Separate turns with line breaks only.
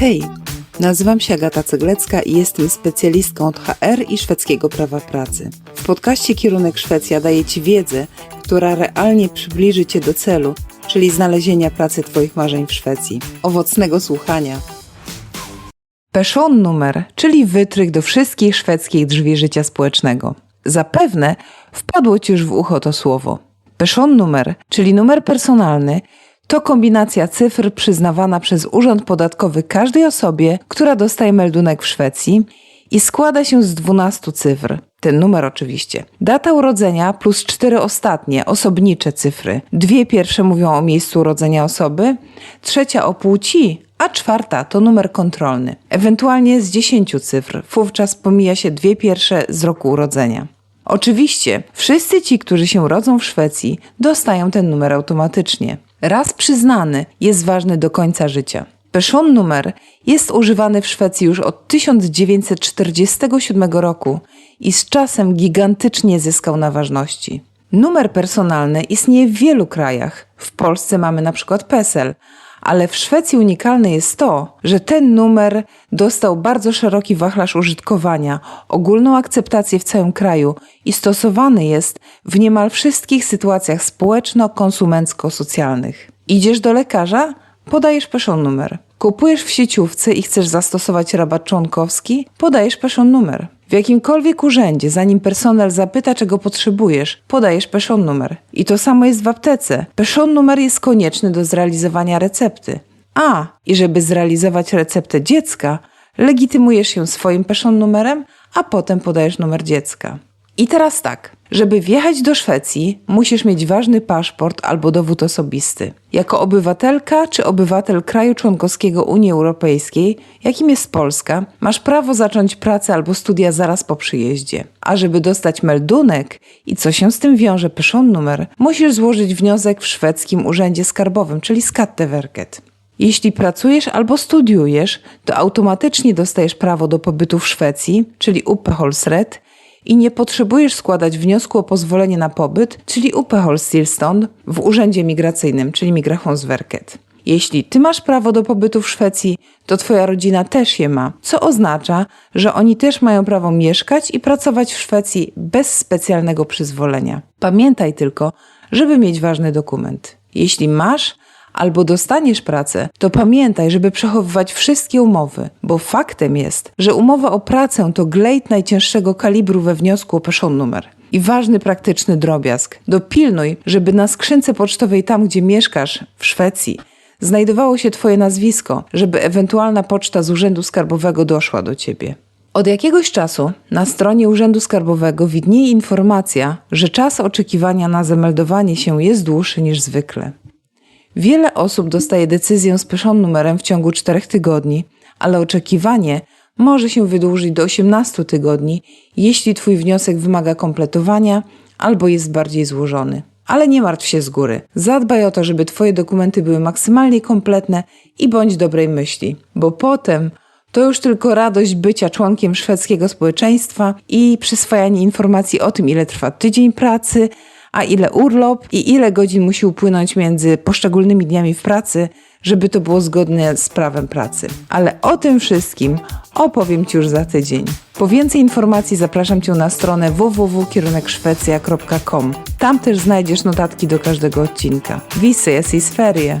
Hej, nazywam się Agata Ceglecka i jestem specjalistką od HR i szwedzkiego prawa pracy. W podcaście Kierunek Szwecja daję Ci wiedzę, która realnie przybliży Cię do celu, czyli znalezienia pracy Twoich marzeń w Szwecji. Owocnego słuchania! Personnummer, czyli wytrych do wszystkich szwedzkich drzwi życia społecznego. Zapewne wpadło Ci już w ucho to słowo. Personnummer, czyli numer personalny, to kombinacja cyfr przyznawana przez Urząd Podatkowy każdej osobie, która dostaje meldunek w Szwecji i składa się z 12 cyfr. Ten numer oczywiście. Data urodzenia plus cztery ostatnie, osobnicze cyfry. Dwie pierwsze mówią o miejscu urodzenia osoby, trzecia o płci, a czwarta to numer kontrolny. Ewentualnie z 10 cyfr. Wówczas pomija się dwie pierwsze z roku urodzenia. Oczywiście, wszyscy ci, którzy się rodzą w Szwecji, dostają ten numer automatycznie. Raz przyznany jest ważny do końca życia. Personnummer jest używany w Szwecji już od 1947 roku i z czasem gigantycznie zyskał na ważności. Numer personalny istnieje w wielu krajach. W Polsce mamy na przykład PESEL, ale w Szwecji unikalne jest to, że ten numer dostał bardzo szeroki wachlarz użytkowania, ogólną akceptację w całym kraju i stosowany jest w niemal wszystkich sytuacjach społeczno-konsumencko-socjalnych. Idziesz do lekarza? Podajesz peszon numer. Kupujesz w sieciówce i chcesz zastosować rabat członkowski? Podajesz peszon numer. W jakimkolwiek urzędzie, zanim personel zapyta, czego potrzebujesz, podajesz peszon numer. I to samo jest w aptece. Peszon numer jest konieczny do zrealizowania recepty. A, i żeby zrealizować receptę dziecka, legitymujesz się swoim peszon numerem, a potem podajesz numer dziecka. I teraz tak, żeby wjechać do Szwecji, musisz mieć ważny paszport albo dowód osobisty. Jako obywatelka czy obywatel kraju członkowskiego Unii Europejskiej, jakim jest Polska, masz prawo zacząć pracę albo studia zaraz po przyjeździe. A żeby dostać meldunek i co się z tym wiąże pyszon numer, musisz złożyć wniosek w szwedzkim urzędzie skarbowym, czyli Skatteverket. Jeśli pracujesz albo studiujesz, to automatycznie dostajesz prawo do pobytu w Szwecji, czyli Uppehållsrätt, i nie potrzebujesz składać wniosku o pozwolenie na pobyt, czyli Uppehållstillstånd, w urzędzie migracyjnym, czyli Migrationsverket. Jeśli ty masz prawo do pobytu w Szwecji, to twoja rodzina też je ma, co oznacza, że oni też mają prawo mieszkać i pracować w Szwecji bez specjalnego przyzwolenia. Pamiętaj tylko, żeby mieć ważny dokument. Jeśli masz albo dostaniesz pracę, to pamiętaj, żeby przechowywać wszystkie umowy, bo faktem jest, że umowa o pracę to glejt najcięższego kalibru we wniosku o peszon numer. I ważny praktyczny drobiazg. Dopilnuj, żeby na skrzynce pocztowej tam, gdzie mieszkasz, w Szwecji, znajdowało się Twoje nazwisko, żeby ewentualna poczta z Urzędu Skarbowego doszła do Ciebie. Od jakiegoś czasu na stronie Urzędu Skarbowego widnieje informacja, że czas oczekiwania na zameldowanie się jest dłuższy niż zwykle. Wiele osób dostaje decyzję z pyszon numerem w ciągu 4 tygodni, ale oczekiwanie może się wydłużyć do 18 tygodni, jeśli Twój wniosek wymaga kompletowania albo jest bardziej złożony. Ale nie martw się z góry. Zadbaj o to, żeby Twoje dokumenty były maksymalnie kompletne i bądź dobrej myśli, bo potem to już tylko radość bycia członkiem szwedzkiego społeczeństwa i przyswajanie informacji o tym, ile trwa tydzień pracy, a ile urlop i ile godzin musi upłynąć między poszczególnymi dniami w pracy, żeby to było zgodne z prawem pracy. Ale o tym wszystkim opowiem Ci już za tydzień. Po więcej informacji zapraszam Cię na stronę www.kierunekszwecja.com. Tam też znajdziesz notatki do każdego odcinka. Visse, jest ferie.